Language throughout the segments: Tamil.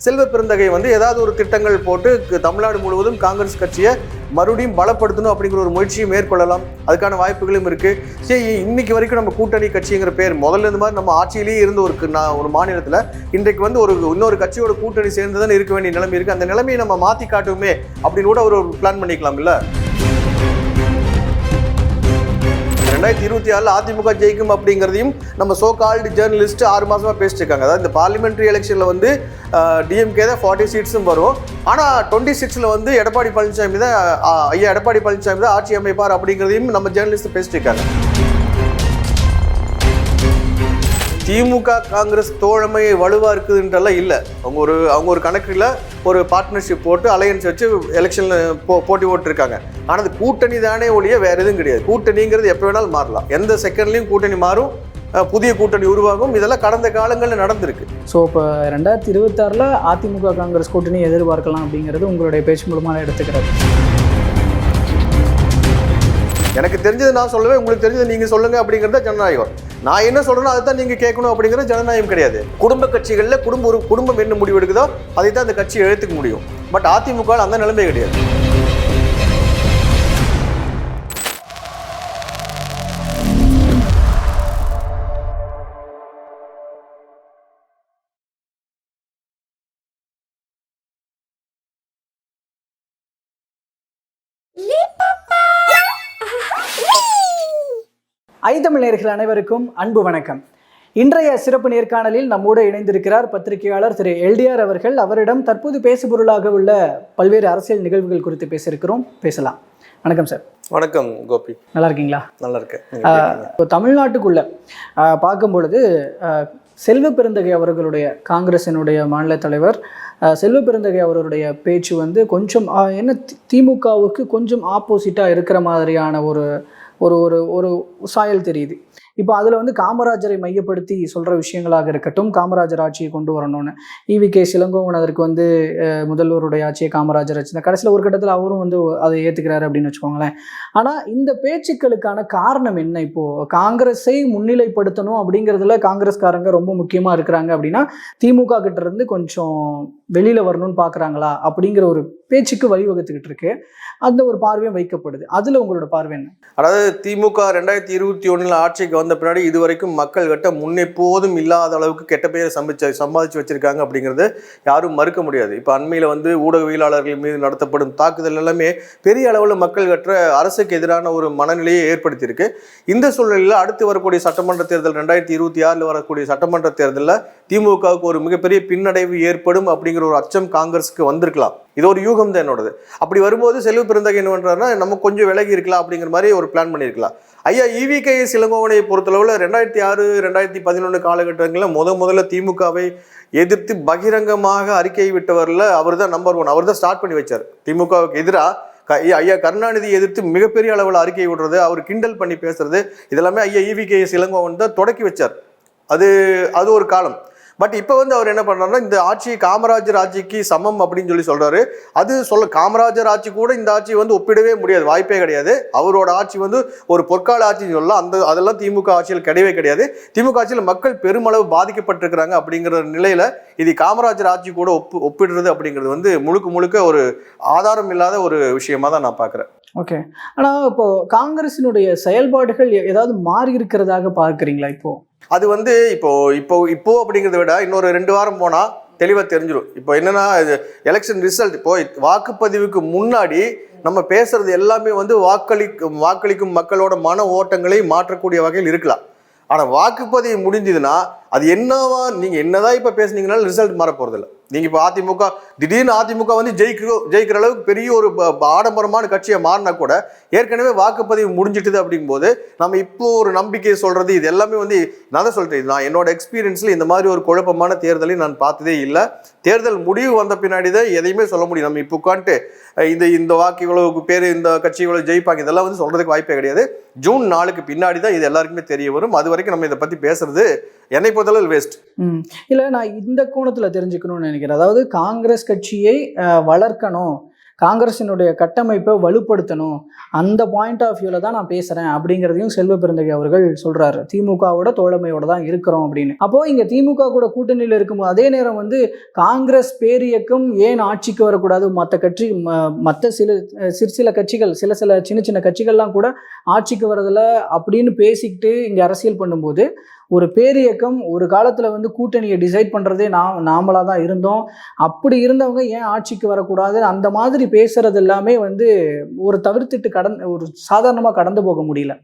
செல்வ பெருந்தகை வந்து ஏதாவது ஒரு திட்டங்கள் போட்டு தமிழ்நாடு முழுவதும் காங்கிரஸ் கட்சியை மறுபடியும் பலப்படுத்தணும் அப்படிங்கிற ஒரு முயற்சியை மேற்கொள்ளலாம். அதுக்கான வாய்ப்புகளும் இருக்குது சரி இன்னைக்கு வரைக்கும் நம்ம கூட்டணி கட்சிங்கிற பேர் முதல்ல இந்த மாதிரி நம்ம ஆட்சியிலேயே இருந்த ஒரு கு- ஒரு மாநிலத்தில் இன்றைக்கு வந்து ஒரு இன்னொரு கட்சியோட கூட்டணி சேர்ந்து தான் இருக்க வேண்டிய நிலைமை இருக்குது அந்த நிலைமையை நம்ம மாற்றி காட்டுமே அப்படின்னு கூட ஒரு பிளான் பண்ணிக்கலாம் இல்லை ரெண்டாயிரத்தி இருபத்தி ஆறில் அதிமுக ஜெயிக்கும் அப்படிங்கிறதையும் நம்ம சோ கால்டு ஜேர்னலிஸ்ட் ஆறு மாதமாக பேசிட்டு இருக்காங்க அதாவது இந்த பார்லிமெண்ட்ரி எலெக்ஷனில் வந்து டிஎம்கே தான் ஃபார்ட்டி சீட்ஸும் வரும். ஆனால் டுவெண்ட்டி சிக்ஸில் வந்து எடப்பாடி பழனிசாமி தான் ஐயா எடப்பாடி பழனிசாமி தான் ஆட்சி அமைப்பார் அப்படிங்கிறதையும் நம்ம ஜேர்னலிஸ்ட் பேசிட்டு இருக்காங்க திமுக காங்கிரஸ் தோழமை வலுவாக இருக்குதுன்றலாம் இல்லை. அவங்க ஒரு அவங்க ஒரு கணக்கில் ஒரு பார்ட்னர்ஷிப் போட்டு அலையன்ஸ் வச்சு எலெக்ஷனில் போ போட்டி போட்டிருக்காங்க. ஆனால் அது கூட்டணி தானே ஒழிய வேற எதுவும் கிடையாது. கூட்டணிங்கிறது எப்போ வேணாலும் மாறலாம். எந்த செகண்ட்லையும் கூட்டணி மாறும். புதிய கூட்டணி உருவாகும். இதெல்லாம் கடந்த காலங்களில் நடந்திருக்கு. ஸோ இப்போ ரெண்டாயிரத்தி இருபத்தாறில் அதிமுக காங்கிரஸ் கூட்டணி எதிர்பார்க்கலாம் அப்படிங்கிறது உங்களுடைய பேச்சு மூலமாக எடுத்துக்கிறது. எனக்கு தெரிஞ்சது நான் சொல்லுவேன் உங்களுக்கு தெரிஞ்சது நீங்க சொல்லுங்க அப்படிங்கிறது ஜனநாயகம். நான் என்ன சொல்றேனோ அதை தான் நீங்க கேட்கணும் அப்படிங்கிறது ஜனநாயகம் கிடையாது. குடும்ப கட்சிகளில் குடும்ப ஒரு குடும்பம் என்ன முடிவு எடுக்குதோ அதை தான் அந்த கட்சி எழுத்துக்க முடியும். பட் அதிமுக அந்த நிலைமை கிடையாது. ஐத்தமிழர்கள் அனைவருக்கும் அன்பு வணக்கம். இன்றைய சிறப்பு நேர்காணலில் நம்மோடு இணைந்திருக்கிறார் பத்திரிகையாளர் திரு எல்டிஆர் அவர்கள். அவரிடம் தற்போது பேசுபொருளாக உள்ள பல்வேறு அரசியல் நிகழ்வுகள் குறித்து பேசியிருக்கிறோம். பேசலாம். வணக்கம் சார். வணக்கம் கோபி. நல்லா இருக்கீங்களா? நல்லா இருக்கேன்? இப்போ தமிழ்நாட்டுக்குள்ள பார்க்கும் பொழுது செல்வ பெருந்தகை அவர்களுடைய காங்கிரசினுடைய மாநில தலைவர் செல்வ பெருந்தகை அவருடைய பேச்சு வந்து கொஞ்சம் என்ன திமுகவுக்கு கொஞ்சம் ஆப்போசிட்டாக இருக்கிற மாதிரியான ஒரு ஒரு ஒரு ஒரு சாயல் தெரியுது. இப்போ அதில் வந்து காமராஜரை மையப்படுத்தி சொல்கிற விஷயங்களாக இருக்கட்டும் காமராஜர் ஆட்சியை கொண்டு வரணும்னு. இவி கே சிலங்கோவன் அதற்கு வந்து முதல்வருடைய ஆட்சியை காமராஜர் ஆட்சி கடைசியில் ஒரு கட்டத்தில் அவரும் வந்து அதை ஏற்றுக்கிறாரு அப்படின்னு வச்சுக்கோங்களேன். ஆனால் இந்த பேச்சுக்களுக்கான காரணம் என்ன இப்போது காங்கிரஸை முன்னிலைப்படுத்தணும் அப்படிங்கிறதுல காங்கிரஸ்காரங்க ரொம்ப முக்கியமாக இருக்கிறாங்க அப்படின்னா திமுக கிட்ட இருந்து கொஞ்சம் வெளியில் வரணும்னு பார்க்குறாங்களா அப்படிங்கிற ஒரு பேச்சுக்கு வழிவகுத்துக்கிட்டு இருக்கு. அந்த ஒரு பார்வையும் வைக்கப்படுது. அதில் உங்களோட பார்வை என்ன? அதாவது திமுக ரெண்டாயிரத்தி இருபத்தி ஒன்றில் ஆட்சிக்கு பின்னாடி இது வரைக்கும் மக்கள் கிட்ட முன்னெப்போதும் இல்லாத அளவுக்கு கெட்ட பெயரை சம்பிச்ச சம்பாதிச்சு வச்சிருக்காங்க அப்படிங்கிறது யாரும் மறுக்க முடியாது. இப்போ அண்மையில் வந்து ஊடகவியலாளர்கள் மீது நடத்தப்படும் தாக்குதல் எல்லாமே பெரிய அளவில் மக்கள் கற்ற அரசுக்கு எதிரான ஒரு மனநிலையை ஏற்படுத்தியிருக்கு. இந்த சூழ்நிலையில் அடுத்து வரக்கூடிய சட்டமன்ற தேர்தல் ரெண்டாயிரத்தி இருபத்தி ஆறில் வரக்கூடிய சட்டமன்ற தேர்தலில் திமுகவுக்கு ஒரு மிகப்பெரிய பின்னடைவு ஏற்படும் அப்படிங்கிற ஒரு அச்சம் காங்கிரஸுக்கு வந்திருக்கலாம். இது ஒரு யூகம் தான் என்னோடது. அப்படி வரும்போது செல்வ பெருந்தகை என்ன பண்றாருன்னா நம்ம கொஞ்சம் விலகி இருக்கலாம் அப்படிங்கிற மாதிரி ஒரு பிளான் பண்ணியிருக்கலாம் ஐயா இவிகே சிலங்கோவனை பொறுத்தளவில் ரெண்டாயிரத்தி ஆறு ரெண்டாயிரத்தி பதினொன்று காலகட்டங்களில் முத முதல்ல திமுகவை எதிர்த்து பகிரங்கமாக அறிக்கை விட்டவரில் அவர் தான் நம்பர் ஒன் அவர் தான் ஸ்டார்ட் பண்ணி வச்சார். திமுகவுக்கு எதிராக ஐயா கருணாநிதி எதிர்த்து மிகப்பெரிய அளவில் அறிக்கை விடுறது அவர் கிண்டல் பண்ணி பேசுறது இதெல்லாமே ஐயா இவி கே இளங்கோவன் தான் தொடக்கி வச்சார். அது அது ஒரு காலம். பட் இப்போ வந்து அவர் என்ன பண்ணுறாருன்னா இந்த ஆட்சி காமராஜர் ஆட்சிக்கு சமம் அப்படின்னு சொல்லி சொல்கிறாரு அது சொல்ல காமராஜர் ஆட்சி கூட இந்த ஆட்சி வந்து ஒப்பிடவே முடியாது வாய்ப்பே கிடையாது. அவரோட ஆட்சி வந்து ஒரு பொற்கால ஆட்சின்னு சொல்லலாம். அந்த அதெல்லாம் திமுக ஆட்சியில் கிடையவே கிடையாது. திமுக ஆட்சியில் மக்கள் பெருமளவு பாதிக்கப்பட்டிருக்கிறாங்க அப்படிங்கிற நிலையில் இது காமராஜர் ஆட்சி கூட ஒப்பு ஒப்பிடுறது அப்படிங்கிறது வந்து முழுக்க முழுக்க ஒரு ஆதாரம் இல்லாத ஒரு விஷயமா தான் நான் பார்க்குறேன் ஓகே. ஆனால் இப்போ காங்கிரசினுடைய செயல்பாடுகள் எ- ஏதாவது மாறி இருக்கிறதாக பார்க்குறீங்களா இப்போது அது வந்து இப்போ இப்போ இப்போ அப்படிங்கிறத விட இன்னொரு ரெண்டு வாரம் போனால் தெளிவாக தெரிஞ்சிடும் இப்போ என்னன்னா இது எலெக்ஷன் ரிசல்ட் இப்போ வாக்குப்பதிவுக்கு முன்னாடி நம்ம பேசுறது எல்லாமே வந்து வாக்களிக்கும் வாக்களிக்கும் மக்களோட மன ஓட்டங்களை மாற்றக்கூடிய வகையில் இருக்கலாம். ஆனால் வாக்குப்பதிவு முடிஞ்சதுன்னா அது என்னவா நீங்கள் என்னதான் இப்போ பேசுனீங்கனாலும் ரிசல்ட் மாற போகிறதில்ல நீங்கள் இப்போ அதிமுக திடீர்னு அதிமுக வந்து ஜெயிக்க ஜெயிக்கிற அளவுக்கு பெரிய ஒரு ப- ஆடம்பரமான கட்சியை மாறினா கூட ஏற்கனவே வாக்குப்பதிவு முடிஞ்சிட்டுது அப்படிங்கும்போது நம்ம இப்போ ஒரு நம்பிக்கையை சொல்கிறது இது எல்லாமே வந்து நான் தான் சொல்கிறேன் நான் என்னோட எக்ஸ்பீரியன்ஸில் இந்த மாதிரி ஒரு குழப்பமான தேர்தலை நான் பார்த்ததே இல்லை. தேர்தல் முடிவு வந்த பின்னாடி தான் எதையுமே சொல்ல முடியும். நம்ம இப்போ உட்காந்துட்டு இந்த இந்த வாக்கு இவ்வளவு பேர் இந்த கட்சி இவ்வளவு ஜெயிப்பாங்க இதெல்லாம் வந்து சொல்கிறதுக்கு வாய்ப்பே கிடையாது. ஜூன் நாலுக்கு பின்னாடி தான் இது எல்லாருக்குமே தெரிய வரும். அது வரைக்கும் நம்ம இதை பற்றி பேசுறது என்னை பொறுத்தளவு வேஸ்ட் இல்லை நான் இந்த கோணத்தில் தெரிஞ்சுக்கணும்னு நினைக்கிறேன். அதாவது காங்கிரஸ் கட்சியை வளர்க்கணும். காங்கிரஸினுடைய கட்டமைப்பை வலுப்படுத்தணும். அந்த பாயிண்ட் ஆஃப் வியூவில் தான் நான் பேசுகிறேன் அப்படிங்கிறதையும் செல்வ பெருந்தகை அவர்கள் சொல்கிறாரு திமுகவோட தோழமையோட தான் இருக்கிறோம் அப்படின்னு. அப்போது இங்கே திமுக கூட கூட்டணியில் இருக்கும்போது அதே நேரம் வந்து காங்கிரஸ் பேரியக்கம் ஏன் ஆட்சிக்கு வரக்கூடாது? மற்ற கட்சி மற்ற சில சிறு சில கட்சிகள் சில சில சின்ன சின்ன கட்சிகள்லாம் கூட ஆட்சிக்கு வரதில் அப்படின்னு பேசிக்கிட்டு இங்கே அரசியல் பண்ணும்போது ஒரு பேரியக்கம் ஒரு காலத்தில் வந்து கூட்டணியை டிசைட் பண்ணுறதே நாம் நாமளாக தான் இருந்தோம். அப்படி இருந்தவங்க ஏன் ஆட்சிக்கு வரக்கூடாது? அந்த மாதிரி பேசுறது எல்லாமே வந்து ஒரு தவிர்த்துட்டு கடந்து ஒரு சாதாரணமாக கடந்து போக முடியல.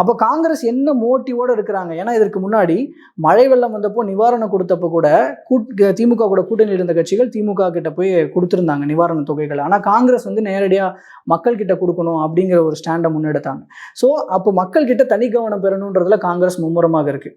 அப்போ காங்கிரஸ் என்ன மோட்டிவோடு இருக்கிறாங்க? ஏன்னா இதற்கு முன்னாடி மழை வெள்ளம் வந்தப்போ நிவாரணம் கொடுத்தப்போ கூட கூட் திமுக கூட கூட்டணியில் இருந்த கட்சிகள் திமுக கிட்ட போய் கொடுத்துருந்தாங்க நிவாரண தொகைகள். ஆனால் காங்கிரஸ் வந்து நேரடியாக மக்கள் கிட்ட கொடுக்கணும் அப்படிங்கிற ஒரு ஸ்டாண்டை முன்னெடுத்தாங்க. ஸோ அப்போ மக்கள் கிட்ட தனி கவனம் பெறணுன்றதுல காங்கிரஸ் மும்முரமாக இருக்குது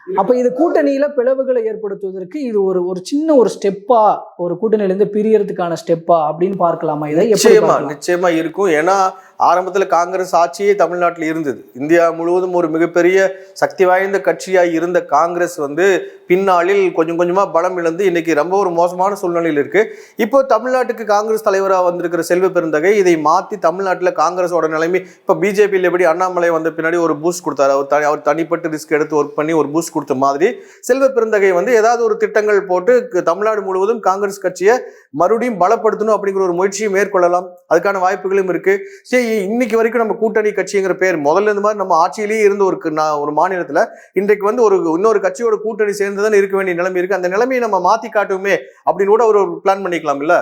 அப்போ இது கூட்டணியில பிளவுகளை ஏற்படுத்துவதற்கு இது ஒரு ஒரு சின்ன ஒரு ஸ்டெப்பா ஒரு கூட்டணியிலேருந்து பிரியறதுக்கான ஸ்டெப்பா அப்படின்னு பார்க்கலாமா? இதை நிச்சயமா? நிச்சயமா இருக்கும். ஏன்னா ஆரம்பத்துல காங்கிரஸ் ஆட்சியே தமிழ்நாட்டில் இருந்தது. இந்தியா முழுவதும் ஒரு மிகப்பெரிய சக்தி வாய்ந்த கட்சியாய் இருந்த காங்கிரஸ் வந்து பின்னாளில் கொஞ்சம் கொஞ்சமா பலம் இழந்து இன்னைக்கு ரொம்ப ஒரு மோசமான சூழ்நிலையில் இருக்கு. இப்போ தமிழ்நாட்டுக்கு காங்கிரஸ் தலைவராக வந்திருக்கிற செல்வ பெருந்தகை இதை மாத்தி தமிழ்நாட்டில் காங்கிரஸோட நிலைமை இப்போ பிஜேபியில் எப்படி அண்ணாமலை வந்த பின்னாடி ஒரு பூஸ்ட் கொடுத்தாரு. அவர் தனி அவர் தனிப்பட்டு ரிஸ்க் எடுத்து ஒர்க் பண்ணி ஒரு பூஸ்ட் கொடுத்த மாதிரி செல்வ பெருந்தகை வந்து ஏதாவது ஒரு திட்டங்கள் போட்டு தமிழ்நாடு முழுவதும் காங்கிரஸ் கட்சியை மறுபடியும் பலப்படுத்தணும் அப்படிங்கிற ஒரு முயற்சியை மேற்கொள்ளலாம். அதுக்கான வாய்ப்புகளும் இருக்கு. சரி இன்னைக்கு வரைக்கும் நம்ம கூட்டணி கட்சிங்கிற பேர் முதல்ல இந்த மாதிரி நம்ம ஆட்சியிலேயே இருந்த ஒரு ஒரு மாநிலத்தில் இன்றைக்கு வந்து ஒரு இன்னொரு கட்சியோட கூட்டணி சேர்ந்து தான் இருக்க வேண்டிய நிலைமை இருக்கு. அந்த நிலைமையை நம்ம மாத்தி காட்டுவோமே அப்படின்னு கூட ஒரு பிளான் பண்ணிக்கலாம் இல்ல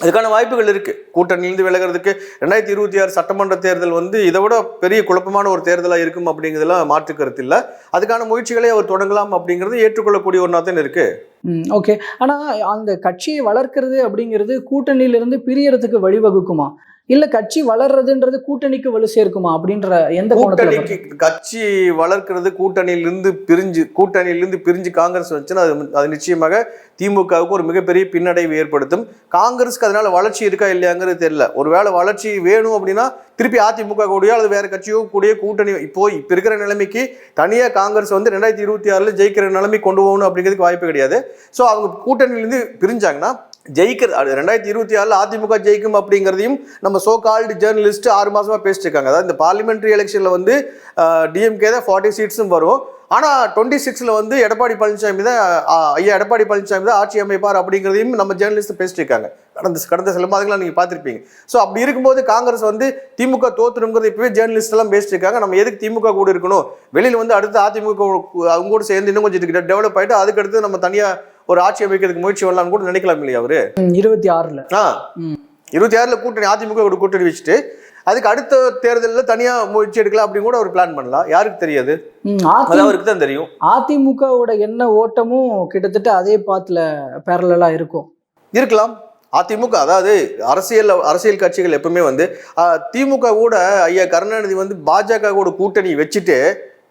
அதுக்கான வாய்ப்புகள் இருக்கு. கூட்டணியிலிருந்து விலகிறதுக்கு ரெண்டாயிரத்தி இருபத்தி ஆறு சட்டமன்ற தேர்தல் வந்து இதை விட பெரிய குழப்பமான ஒரு தேர்தலாக இருக்கும் அப்படிங்கிறதுலாம் மாற்றுக்கிறது இல்லை. அதுக்கான முயற்சிகளை அவர் தொடங்கலாம் அப்படிங்கிறது ஏற்றுக்கொள்ளக்கூடிய ஒன்றா தான் இருக்கு. ஓகே. ஆனால் அந்த கட்சியை வளர்க்கறது அப்படிங்கிறது கூட்டணியிலிருந்து பிரியறதுக்கு வழிவகுக்குமா? இல்லை கட்சி வளர்றதுன்றது கூட்டணிக்கு வலு சேர்க்குமா அப்படின்ற எந்த கூட்டணிக்கு கட்சி வளர்க்கிறது கூட்டணியிலிருந்து பிரிஞ்சு கூட்டணியிலிருந்து பிரிஞ்சு காங்கிரஸ் வச்சுன்னா அது அது நிச்சயமாக திமுகவுக்கு ஒரு மிகப்பெரிய பின்னடைவு ஏற்படுத்தும். காங்கிரஸ்க்கு அதனால வளர்ச்சி இருக்கா இல்லையாங்கிறது தெரியல. ஒருவேளை வளர்ச்சி வேணும் அப்படின்னா திருப்பி அதிமுக கூடயோ அல்லது வேற கட்சியோ கூடிய கூட்டணி இப்போ இப்ப இருக்கிற நிலைமைக்கு தனியா காங்கிரஸ் வந்து ரெண்டாயிரத்தி இருபத்தி ஆறுல ஜெயிக்கிற நிலைமை கொண்டு போகணும் அப்படிங்கிறதுக்கு வாய்ப்பு கிடையாது. ஸோ அவங்க கூட்டணியிலிருந்து பிரிஞ்சாங்கன்னா ஜெயிக்கிறது. ரெண்டாயிரத்தி இருபத்தி ஆறில் அதிமுக ஜெயிக்கும் அப்படிங்கிறதையும் நம்ம சோ கால்டு ஜேர்னலிஸ்ட் ஆறு மாதமாக பேசிட்டு இருக்காங்க அதாவது இந்த பார்லிமெண்ட்ரி எலெக்ஷனில் வந்து டிஎம்கே தான் ஃபார்ட்டி சீட்ஸும் வரும். ஆனால் டுவெண்ட்டி சிக்ஸில் வந்து எடப்பாடி பழனிசாமி தான் ஐயா எடப்பாடி பழனிசாமி தான் ஆட்சி அமைப்பார் அப்படிங்கிறதையும் நம்ம ஜேர்னலிஸ்ட் பேசிட்டு இருக்காங்க கடந்த கடந்த சில மாதங்களாக நீங்கள் பார்த்துருப்பீங்க. ஸோ அப்படி இருக்கும்போது காங்கிரஸ் வந்து திமுக தோத்துருங்கிறது இப்போவே ஜேர்னலிஸ்ட் எல்லாம் பேசிட்டுருக்காங்க. நம்ம எதுக்கு திமுக கூட இருக்கணும்? வெளியில் வந்து அடுத்து அதிமுக அவங்க கூட சேர்ந்து இன்னும் கொஞ்சம் டெவலப் ஆகிட்டு அதுக்கு அடுத்து நம்ம தனியாக ஒரு ஆட்சி அமைக்கிறதுக்கு முயற்சி பண்ணலாம்னு கூட நினைக்கலாம் இல்லையா அவரு? இருபத்தி ஆறில். ஆ. இருபத்தி ஆறுல கூட்டணி அதிமுக கூட கூட்டணி வச்சுட்டு அதுக்கு அடுத்த தேர்தலில் தனியா முயற்சி எடுக்கலாம் அப்படின்னு கூட அவர் பிளான் பண்ணலாம். யாருக்கு தெரியாது? அவருக்கு தான் தெரியும். அதிமுகவோட எண்ண ஓட்டமும் கிட்டத்தட்ட அதே பாத்துல பேரலா இருக்கும். இருக்கலாம். அதிமுக அதாவது அரசியல் அரசியல் கட்சிகள் எப்பவுமே வந்து திமுக கூட ஐயா கருணாநிதி வந்து பாஜக கூட கூட்டணி வச்சுட்டு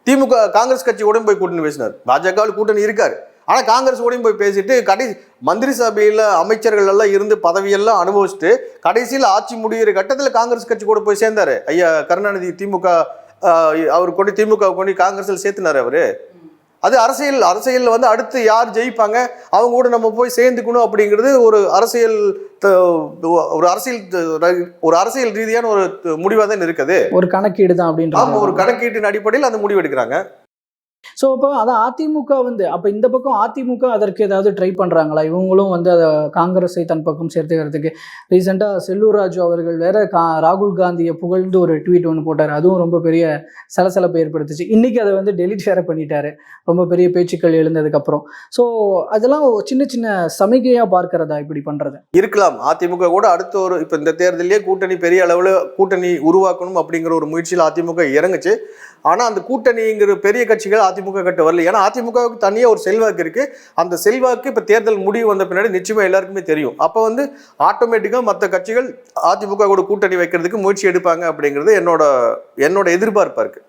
திமுக காங்கிரஸ் கட்சி கூட போய் கூட்டணி பேசினார். பாஜகவில் கூட்டணி இருக்காரு. ஆனா காங்கிரஸ் கூடயும் போய் பேசிட்டு கடைசி மந்திரி சபையில அமைச்சர்கள் எல்லாம் இருந்து பதவியெல்லாம் அனுபவிச்சுட்டு கடைசியில் ஆட்சி முடிகிற கட்டத்துல காங்கிரஸ் கட்சி கூட போய் சேர்ந்தாரு. ஐயா கருணாநிதி திமுக அவர் கொண்டு திமுக கொண்டு காங்கிரஸில் சேர்த்துனாரு அவரு. அது அரசியல் அரசியல்ல வந்து அடுத்து யார் ஜெயிப்பாங்க அவங்க கூட நம்ம போய் சேர்ந்துக்கணும் அப்படிங்கிறது ஒரு அரசியல் ஒரு அரசியல் ஒரு அரசியல் ரீதியான ஒரு முடிவாக தான் இருக்குது. ஒரு கணக்கீடு தான் ஆமா அப்படின்றது ஒரு கணக்கீட்டின் அடிப்படையில் அந்த முடிவு எடுக்கிறாங்க. ஸோ அப்போ அதான் அதிமுக வந்து அப்போ இந்த பக்கம் அதிமுக அதற்கு ஏதாவது ட்ரை பண்ணுறாங்களா இவங்களும் வந்து அதை காங்கிரஸை தன் பக்கம் சேர்த்துக்கிறதுக்கு. ரீசெண்டாக செல்லூர் ராஜு அவர்கள் வேற கா ராகுல் காந்தியை புகழ்ந்து ஒரு ட்வீட் ஒன்று போட்டார். அதுவும் ரொம்ப பெரிய சலசலப்பை ஏற்படுத்துச்சு. இன்னைக்கு அதை வந்து டெலிட் வேற பண்ணிட்டாரு. ரொம்ப பெரிய பேச்சுக்கள் எழுந்ததுக்கப்புறம் ஸோ அதெல்லாம் ஒரு சின்ன சின்ன சமிகையாக பார்க்கறதா இப்படி பண்ணுறது இருக்கலாம். அதிமுக கூட அடுத்த ஒரு இப்போ இந்த தேர்தலிலே கூட்டணி பெரிய அளவில் கூட்டணி உருவாக்கணும் அப்படிங்கிற ஒரு முயற்சியில் அதிமுக இறங்குச்சு. ஆனால் அந்த கூட்டணிங்கிற பெரிய கட்சிகள் அதிமுக கிட்ட வரல. ஏன்னா அதிமுகவுக்கு தனியாக ஒரு செல்வாக்கு இருக்கு. அந்த செல்வாக்கு இப்போ தேர்தல் முடிவு வந்த பின்னாடி நிச்சயமா எல்லாருக்குமே தெரியும். அப்போ வந்து ஆட்டோமேட்டிக்காக மற்ற கட்சிகள் அதிமுக கூட கூட்டணி வைக்கிறதுக்கு முயற்சி எடுப்பாங்க அப்படிங்கிறது என்னோட என்னோட எதிர்பார்ப்பா இருக்கு.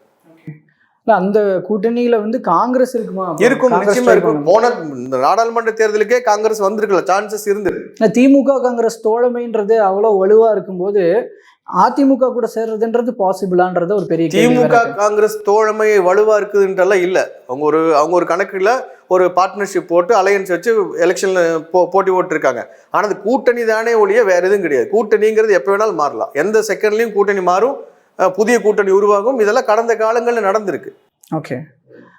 இல்லை அந்த கூட்டணியில் வந்து காங்கிரஸ் இருக்குமா? இருக்கும் நிச்சயமா இருக்கும்? போன நாடாளுமன்ற தேர்தலுக்கே காங்கிரஸ் வந்திருக்கல சான்சஸ் இருந்தது. திமுக காங்கிரஸ் தோழமைன்றது அவ்வளோ வலுவாக இருக்கும்போது அதிமுக கூட சேர்றதுன்றது பாசிபிளான்றது ஒரு பெரிய திமுக. காங்கிரஸ் தோழமை வலுவா இருக்குதுன்றலாம் இல்ல. அவங்க ஒரு அவங்க ஒரு கணக்குல ஒரு பார்ட்னர்ஷிப் போட்டு அலையன்ஸ் வச்சு எலெக்ஷன்ல போ போட்டி போட்டுருக்காங்க. ஆனா அது கூட்டணி தானே ஒழிய வேற எதுவும் கிடையாது. கூட்டணிங்கிறது எப்போ வேணாலும் மாறலாம். எந்த செகண்ட்லயும் கூட்டணி மாறும். புதிய கூட்டணி உருவாகும். இதெல்லாம் கடந்த காலங்களில் நடந்திருக்கு. ஓகே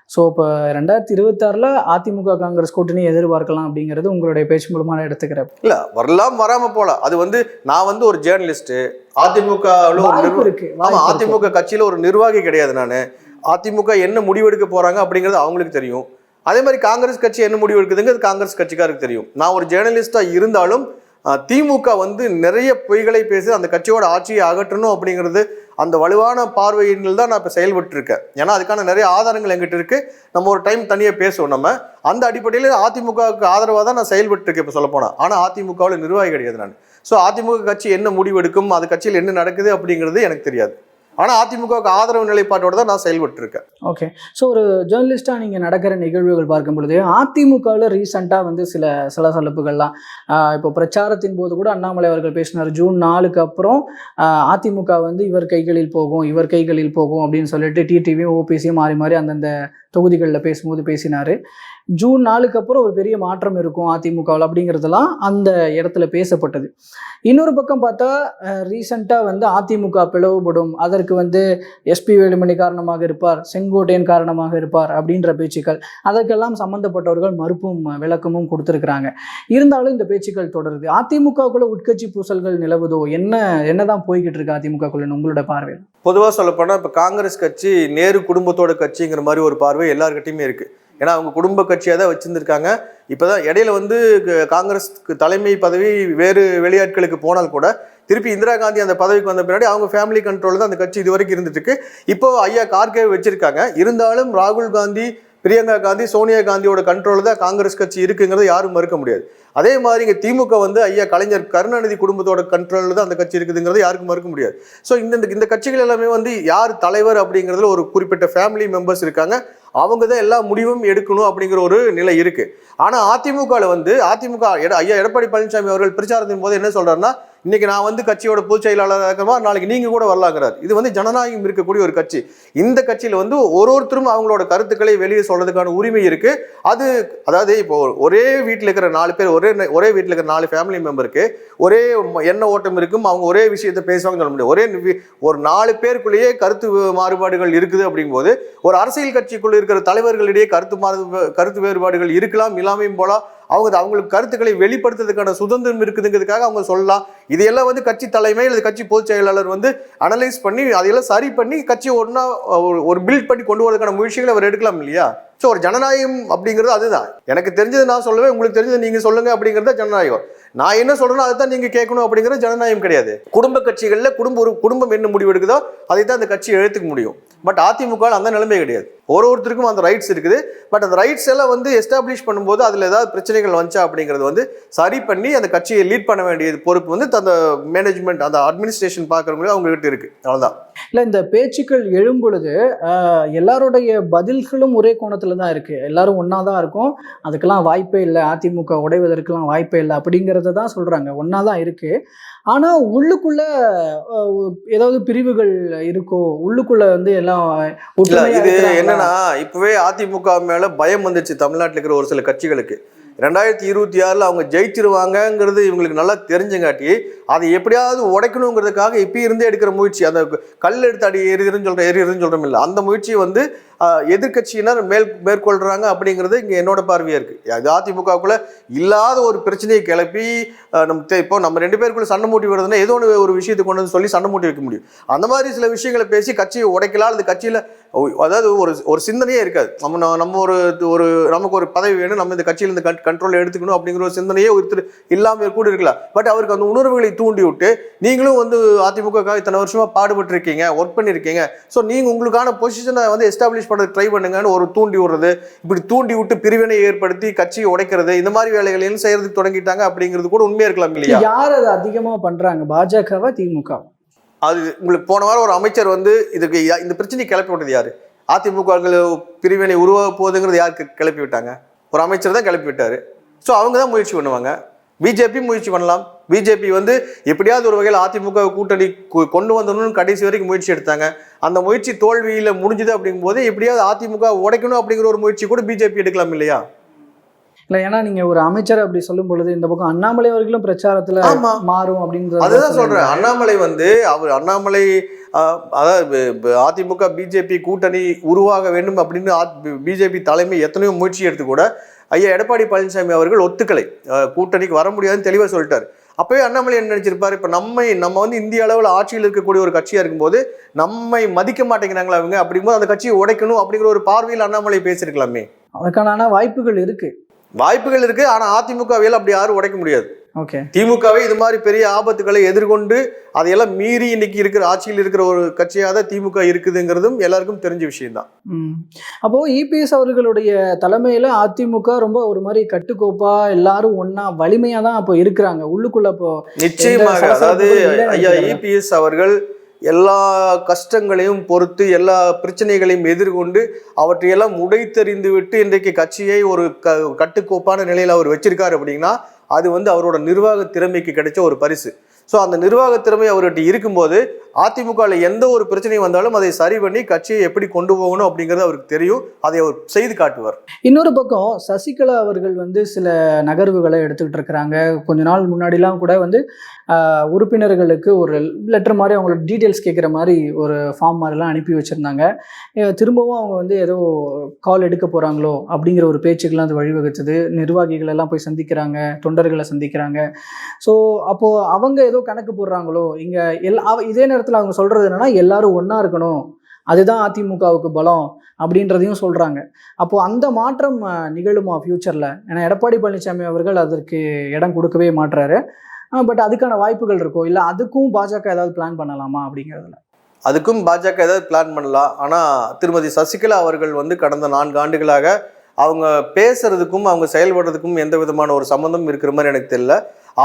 ஸோ இப்போ ரெண்டாயிரத்தி இருபத்தாறில் அதிமுக காங்கிரஸ் கூட்டணி எதிர்பார்க்கலாம் அப்படிங்கிறது உங்களுடைய பேச்சு மூலமா நான் எடுத்துக்கிறேன். இல்ல வரலாம் வராம போலாம் அது வந்து நான் வந்து ஒரு ஜேர்னலிஸ்ட் அதிமுக ஒரு வாய்ப்பு நிர்வ- இருக்கு ஆமா வாய்ப்பு இருக்கு. அதிமுக கட்சியில ஒரு நிர்வாகி கிடையாது நான். அதிமுக என்ன முடிவெடுக்க போறாங்க அப்படிங்கிறது அவங்களுக்கு தெரியும். அதே மாதிரி காங்கிரஸ் கட்சி என்ன முடிவு எடுக்குதுங்கிறது காங்கிரஸ் கட்சிக்காருக்கு தெரியும். நான் ஒரு ஜேர்னலிஸ்டா இருந்தாலும் திமுக வந்து நிறைய பொய்களை பேசி அந்த கட்சியோட ஆட்சியை அகற்றணும் அப்படிங்கிறது அந்த வலுவான பார்வையினில் தான் நான் இப்போ செயல்பட்டுருக்கேன். ஏன்னா அதுக்கான நிறைய ஆதாரங்கள் எங்கிட்ட இருக்கு. நம்ம ஒரு டைம் தனியாக பேசுவோம் நம்ம. அந்த அடிப்படையில் அதிமுகவுக்கு ஆதரவாக தான் நான் செயல்பட்டுருக்கேன் இப்போ சொல்ல போனால் ஆனால் அதிமுகவில் நிர்வாகி கிடையாது நான். ஸோ அதிமுக கட்சி என்ன முடிவெடுக்கும் அது கட்சியில் என்ன நடக்குது அப்படிங்கிறது எனக்கு தெரியாது. ஆனால் அதிமுகவுக்கு ஆதரவு நிலைப்பாட்டோட தான் நான் செயல்பட்டுருக்கேன். ஓகே. ஸோ ஒரு ஜேர்னலிஸ்டாக நீங்கள் நடக்கிற நிகழ்வுகள் பார்க்கும் பொழுது அதிமுகவில் ரீசெண்டாக வந்து சில சலசலப்புகள்லாம் இப்போ பிரச்சாரத்தின் போது கூட அண்ணாமலை அவர்கள் பேசினார் ஜூன் நாலுக்கு அப்புறம் அதிமுக வந்து இவர் கைகளில் போகும் இவர் கைகளில் போகும் அப்படின்னு சொல்லிட்டு டிடிவியும் ஓபிசியும் மாறி மாறி அந்தந்த தொகுதிகளில் பேசும்போது பேசினார். ஜூன் நாலுக்கு அப்புறம் ஒரு பெரிய மாற்றம் இருக்கும் அதிமுகவில் அப்படிங்கிறதெல்லாம் அந்த இடத்துல பேசப்பட்டது. இன்னொரு பக்கம் பார்த்தா ரீசண்டாக வந்து அதிமுக பிளவுபடும் அதற்கு வந்து எஸ்பி வேலுமணி காரணமாக இருப்பார் செங்கோட்டையன் காரணமாக இருப்பார் அப்படின்ற பேச்சுக்கள் அதற்கெல்லாம் சம்பந்தப்பட்டவர்கள் மறுப்பும் விளக்கமும் கொடுத்துருக்குறாங்க. இருந்தாலும் இந்த பேச்சுக்கள் தொடருது. அதிமுகக்குள்ள உட்கட்சி பூசல்கள் நிலவுதோ? என்ன என்னதான் போய்கிட்டு இருக்கு அதிமுகக்குள்ள உங்களோட பார்வையில்? பொதுவாக சொல்லப்போனால் இப்போ காங்கிரஸ் கட்சி நேரு குடும்பத்தோட கட்சிங்கிற மாதிரி ஒரு பார்வை எல்லார்கிட்டையுமே இருக்குது ஏன்னா அவங்க குடும்ப கட்சியாக தான் வச்சுருந்துருக்காங்க. இப்போ தான் இடையில வந்து க- காங்கிரஸ் தலைமை பதவி வேறு வெளியாட்களுக்கு போனால் கூட திருப்பி இந்திரா காந்தி அந்த பதவிக்கு வந்த பின்னாடி அவங்க ஃபேமிலி கண்ட்ரோல் தான் அந்த கட்சி இது வரைக்கும் இருந்துட்டு இருக்கு இப்போ ஐயா கார்கே வச்சிருக்காங்க. இருந்தாலும் ராகுல் காந்தி பிரியங்கா காந்தி சோனியா காந்தியோட கண்ட்ரோல் தான் காங்கிரஸ் கட்சி இருக்குங்கிறத யாரும் மறுக்க முடியாது. அதே மாதிரி இங்கே திமுக வந்து ஐயா கலைஞர் கருணாநிதி குடும்பத்தோட கண்ட்ரோலில் தான் அந்த கட்சி இருக்குதுங்கிறத யாருக்கும் மறுக்க முடியாது. ஸோ இந்த இந்த கட்சிகள் எல்லாமே வந்து யார் தலைவர் அப்படிங்கிறதுல ஒரு குறிப்பிட்ட ஃபேமிலி மெம்பர்ஸ் இருக்காங்க. அவங்க தான் எல்லா முடிவும் எடுக்கணும் அப்படிங்கிற ஒரு நிலை இருக்கு. ஆனா அதிமுகவில் வந்து அதிமுக எட- ஐயா எடப்பாடி பழனிசாமி அவர்கள் பிரச்சாரத்தின் போது என்ன சொல்றாருன்னா இன்னைக்கு நான் வந்து கட்சியோட பொதுச் செயலாளராக இருக்கிறமா நாளைக்கு நீங்க கூட வரலாங்கிறார். இது வந்து ஜனநாயகம் இருக்கக்கூடிய ஒரு கட்சி. இந்த கட்சியில வந்து ஒரு ஒருத்தரும் அவங்களோட கருத்துக்களை வெளியே சொல்றதுக்கான உரிமை இருக்கு. அது அதாவது இப்போ ஒரே வீட்டில் இருக்கிற நாலு பேர் ஒரே ஒரே வீட்டில் இருக்கிற நாலு ஃபேமிலி மெம்பருக்கு ஒரே எண்ண ஓட்டம் இருக்கும். அவங்க ஒரே விஷயத்தை பேசுவாங்கன்னு சொல்ல முடியாது. ஒரே ஒரு நாலு பேருக்குள்ளேயே கருத்து மாறுபாடுகள் இருக்குது அப்படிங்கும்போது ஒரு அரசியல் கட்சிக்குள்ள இருக்கிற தலைவர்களிடையே கருத்து மாறு கருத்து வேறுபாடுகள் இருக்கலாம் இல்லாமையும் போலாம். அவங்க அவங்களுக்கு கருத்துக்களை வெளிப்படுத்துறதுக்கான சுதந்திரம் இருக்குதுங்கிறதுக்காக அவங்க சொல்லலாம். இதையெல்லாம் வந்து கட்சி தலைமை அல்லது கட்சி பொதுச் செயலாளர் வந்து அனலைஸ் பண்ணி அதையெல்லாம் சரி பண்ணி கட்சி ஒன்றா ஒரு பில்ட் பண்ணி கொண்டு வரதுக்கான முயற்சிகளை அவர் எடுக்கலாம் இல்லையா? ஸோ ஒரு ஜனநாயகம் அப்படிங்கிறது அதுதான். எனக்கு தெரிஞ்சது நான் சொல்லுவேன் உங்களுக்கு தெரிஞ்சது நீங்க சொல்லுங்க அப்படிங்கிறது ஜனநாயகம். நான் என்ன சொல்றேனோ அதை தான் நீங்க கேட்கணும் அப்படிங்கிறது ஜனநாயகம் கிடையாது. குடும்ப கட்சிகளில் குடும்ப ஒரு குடும்பம் என்ன முடிவு எடுக்குதோ அதை தான் அந்த கட்சி எழுத்துக்க முடியும். பட் அதிமுக அந்த நிலைமை கிடையாது. ஒரு ஒருத்தருக்கும் அந்த ரைட்ஸ் இருக்குது. பட் அந்த ரைட்ஸ் எல்லாம் வந்து எஸ்டாப்ளிஷ் பண்ணும்போது அதில் ஏதாவது பிரச்சனைகள் வந்துச்சா அப்படிங்கிறது வந்து சரி பண்ணி அந்த கட்சியை லீட் பண்ண வேண்டியது பொறுப்பு வந்து அந்த மேனேஜ்மெண்ட் அந்த அட்மினிஸ்ட்ரேஷன் பார்க்குறவங்களே அவங்ககிட்ட இருக்குது அவ்வளோதான் இல்லை இந்த பேச்சுக்கள் எழும் பொழுது எல்லாருடைய பதில்களும் ஒரே கோணத்தில் தான் இருக்குது எல்லாரும் ஒன்றா தான் இருக்கும். அதுக்கெல்லாம் வாய்ப்பே இல்லை. அதிமுக உடைவதற்கெல்லாம் வாய்ப்பே இல்லை அப்படிங்கிறத தான் சொல்கிறாங்க ஒன்றா தான் இருக்குது ஆனால் உள்ளுக்குள்ளே ஏதாவது பிரிவுகள் இருக்கோ உள்ளுக்குள்ளே வந்து எல்லாம் இது? என்னன்னா இப்பவே அதிமுக மேல பயம் வந்துச்சு தமிழ்நாட்டுல இருக்கிற ஒரு சில கட்சிகளுக்கு ரெண்டாயிரத்தி இருபத்தி ஆறுல அவங்க ஜெயிச்சிருவாங்கங்கிறது இவங்களுக்கு நல்லா தெரிஞ்சங்காட்டி அதை எப்படியாவது உடைக்கணுங்கிறதுக்காக இப்போ இருந்தே எடுக்கிற முயற்சி. அந்த கல் எடுத்து அடி எரியுதுன்னு சொல்கிற எரியுதுன்னு இல்லை. அந்த முயற்சியை வந்து எதிர்கட்சியினர் மேல் மேற்கொள்கிறாங்க அப்படிங்கிறது இங்கே என்னோட பார்வையாக இருக்குது அதிமுகக்குள்ள இல்லாத ஒரு பிரச்சனையை கிளப்பி ஆஹ், நம்ம இப்போ நம்ம ரெண்டு பேருக்குள்ள சண்டை மூட்டி வருதுன்னா ஏதோ ஒன்று ஒரு விஷயத்தை கொண்டு வந்து சொல்லி சண்டை மூட்டி வைக்க முடியும். அந்த மாதிரி சில விஷயங்களை பேசி கட்சியை உடைக்கலாம். அல்லது கட்சியில் அதாவது ஒரு ஒரு சிந்தனையே இருக்காது. நம்ம நம்ம ஒரு ஒரு நமக்கு ஒரு பதவி வேணும். நம்ம இந்த கட்சியிலேருந்து கண் கண்ட்ரோல் எடுத்துக்கணும் அப்படிங்கிற ஒரு சிந்தனையே ஒருத்தர் இல்லாமல் கூட இருக்கலாம். பட் அவருக்கு அந்த உணர்வுகளை தூண்டி விட்டு நீங்களும் வந்து அதிமுக இத்தனை வருஷமா பாடுபட்டு இருக்கீங்க ஒர்க் பண்ணிருக்கீங்க ஸோ நீங்க உங்களுக்கான பொசிஷனை வந்து எஸ்டாப்ளிஷ் பண்ண ட்ரை பண்ணுங்கன்னு ஒரு தூண்டி விடுறது இப்படி தூண்டி விட்டு பிரிவினை ஏற்படுத்தி கட்சியை உடைக்கிறது இந்த மாதிரி வேலைகளையும் செய்யறதுக்கு தொடங்கிட்டாங்க அப்படிங்கிறது கூட உண்மையா இருக்கலாம் இல்லையா? யார் அதை அதிகமாக பண்ணுறாங்க பாஜகவா திமுக அது உங்களுக்கு போன வாரம் ஒரு அமைச்சர் வந்து இதுக்கு இந்த பிரச்சனையை கிளப்பி விட்டது யாரு? அதிமுக பிரிவினை உருவாக போகுதுங்கிறது யாருக்கு கிளப்பி விட்டாங்க? ஒரு அமைச்சர் தான் கிளப்பி விட்டாரு. ஸோ அவங்க தான் முயற்சி பண்ணுவாங்க. பிஜேபி முயற்சி பண்ணலாம். பிஜேபி வந்து எப்படியாவது ஒரு வகையில் அதிமுக கூட்டணி கொண்டு வந்தணும்னு கடைசி வரைக்கும் முயற்சி எடுத்தாங்க. அந்த முயற்சி தோல்வியில முடிஞ்சுது அப்படிங்கும்போது எப்படியாவது அதிமுக உடைக்கணும் அப்படிங்கிற ஒரு முயற்சி கூட பிஜேபி எடுக்கலாம் இல்லையா? இல்லை ஏன்னா நீங்க ஒரு அமைச்சர் அப்படி சொல்லும் பொழுது இந்த பக்கம் அண்ணாமலை அவர்களும் பிரச்சாரத்துல. மாறும் அப்படின்றது அதுதான் சொல்றேன். அண்ணாமலை வந்து அவர் அண்ணாமலை அதாவது அதிமுக பிஜேபி கூட்டணி உருவாக வேண்டும் அப்படின்னு பிஜேபி தலைமை எத்தனையோ முயற்சி எடுத்து கூட ஐயா எடப்பாடி பழனிசாமி அவர்கள் ஒத்துக்கலை. கூட்டணிக்கு வர முடியாதுன்னு தெளிவாக சொல்லிட்டார். அப்பவே அண்ணாமலை என்ன நினைச்சிருப்பாரு? இப்ப நம்மை நம்ம வந்து இந்திய அளவில் ஆட்சியில் இருக்கக்கூடிய ஒரு கட்சியா இருக்கும்போது நம்மை மதிக்க மாட்டேங்கிறாங்களா அவங்க அப்படிங்கும்போது அந்த கட்சியை உடைக்கணும் அப்படிங்கிற ஒரு பார்வையில் அண்ணாமலை பேசியிருக்கலாமே. அதுக்கான வாய்ப்புகள் இருக்கு. வாய்ப்புகள் இருக்கு ஆனா அதிமுகவியல் அப்படி யாரும் உடைக்க முடியாது. திமுகவே இது மாதிரி பெரிய ஆபத்துகளை எதிர்கொண்டு அதையெல்லாம் மீறி இன்னைக்கு இருக்கிற ஆட்சியில் இருக்கிற ஒரு கட்சியாக தான் திமுக இருக்குதுங்கிறதும் எல்லாருக்கும் தெரிஞ்ச விஷயம்தான். அப்போ இபிஎஸ் அவர்களுடைய தலைமையில அதிமுக ரொம்ப ஒரு மாதிரி கட்டுக்கோப்பா எல்லாரும் ஒண்ணா வலிமையா தான் அப்போ இருக்கிறாங்க உள்ளுக்குள்ள அப்போ நிச்சயமாக அதாவது ஐயா. இபிஎஸ் அவர்கள் எல்லா கஷ்டங்களையும் பொறுத்து எல்லா பிரச்சனைகளையும் எதிர்கொண்டு அவற்றையெல்லாம் உடைத்தெறிந்து விட்டு இன்றைக்கு கட்சியை ஒரு க கட்டுக்கோப்பான நிலையில் அவர் வச்சிருக்காரு அப்படின்னா அது வந்து அவரோட நிர்வாக திறமைக்கு கிடைச்ச ஒரு பரிசு. ஸோ அந்த நிர்வாக திறமை அவர்கிட்ட இருக்கும்போது அதிமுகவில் எந்த ஒரு பிரச்சனையும் வந்தாலும் அதை சரி பண்ணி கட்சியை எப்படி கொண்டு போகணும் அப்படிங்கிறது அவருக்கு தெரியும். அதை அவர் செய்து காட்டுவார். இன்னொரு பக்கம் சசிகலா அவர்கள் வந்து சில நகர்வுகளை எடுத்துக்கிட்டு இருக்கிறாங்க. கொஞ்ச நாள் முன்னாடிலாம் கூட வந்து உறுப்பினர்களுக்கு ஒரு லெட்டர் மாதிரி அவங்களோட டீட்டெயில்ஸ் கேட்குற மாதிரி ஒரு ஃபார்ம் மாதிரிலாம் அனுப்பி வச்சுருந்தாங்க. திரும்பவும் அவங்க வந்து ஏதோ கால் எடுக்க போகிறாங்களோ அப்படிங்கிற ஒரு பேச்சுக்கெல்லாம் அது வழிவகுத்தது. நிர்வாகிகள் எல்லாம் போய் சந்திக்கிறாங்க தொண்டர்களை சந்திக்கிறாங்க. ஸோ அப்போது அவங்க ஏதோ கணக்கு போடுறாங்களோ இங்கே எல்லா அவ- இதே நேரத்தில் அவங்க சொல்கிறது என்னென்னா எல்லோரும் ஒன்றா இருக்கணும். அதுதான் அதிமுகவுக்கு பலம் அப்படின்றதையும் சொல்கிறாங்க அப்போது அந்த மாற்றம் நிகழுமா ஃப்யூச்சரில் ஏன்னா எடப்பாடி பழனிசாமி அவர்கள் அதற்கு இடம் கொடுக்கவே மாட்டுறாரு பட் அதுக்கான வாய்ப்புகள் இருக்கோ? இல்லை அதுக்கும் பாஜக ஏதாவது பிளான் பண்ணலாமா அப்படிங்கிறதுல? அதுக்கும் பாஜக ஏதாவது பிளான் பண்ணலாம். ஆனால் திருமதி சசிகலா அவர்கள் வந்து கடந்த நான்கு ஆண்டுகளாக அவங்க பேசுறதுக்கும் அவங்க செயல்படுறதுக்கும் எந்த விதமான ஒரு சம்மந்தம் இருக்கிற மாதிரி எனக்கு தெரியல.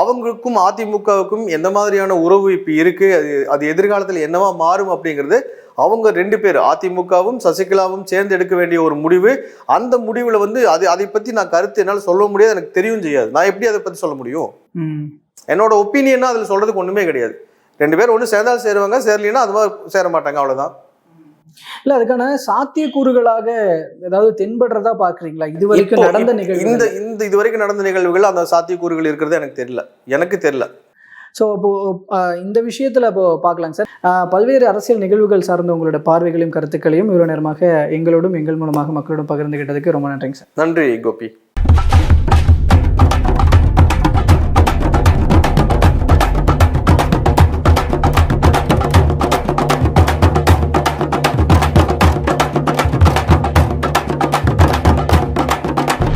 அவங்களுக்கும் அதிமுகவுக்கும் எந்த மாதிரியான உறவு இப்போ இருக்கு? அது அது எதிர்காலத்தில் என்னவா மாறும் அப்படிங்கிறது அவங்க ரெண்டு பேர் அதிமுகவும் சசிகலாவும் சேர்ந்து எடுக்க வேண்டிய ஒரு முடிவு. அந்த முடிவில் வந்து அது அதை பற்றி நான் கருத்து என்னால் சொல்ல முடியாது எனக்கு தெரியும் செய்யாது. நான் எப்படி அதை பற்றி சொல்ல முடியும்? என்னோட ஒப்பீனியனா அதில் சொல்றதுக்கு ஒன்றுமே கிடையாது. ரெண்டு பேரும் ஒன்று சேர்ந்தாலும் சேருவாங்க சேரலைன்னா அது மாதிரி சேர மாட்டாங்க அவ்வளோதான் இல்லை அதுக்கான சாத்தியக்கூறுகளாக ஏதாவது தென்படுறதா பார்க்குறீங்களா? இது வரைக்கும் நடந்த இந்த நிகழ்வு இந்த இது வரைக்கும் நடந்த நிகழ்வுகள் அந்த சாத்தியக்கூறுகள் இருக்கிறது எனக்கு தெரியல. எனக்கு தெரியல. ஸோ இப்போ இந்த விஷயத்தில் இப்போ பார்க்கலாங்க சார். பல்வேறு அரசியல் நிகழ்வுகள் சார்ந்த உங்களோட பார்வைகளையும் கருத்துக்களையும் இவ்வளோ நேரமாக எங்களோடும் எங்கள் மூலமாக மக்களோடும் பகிர்ந்துகிட்டதுக்கு ரொம்ப நன்றிங்க சார். நன்றி கோபி.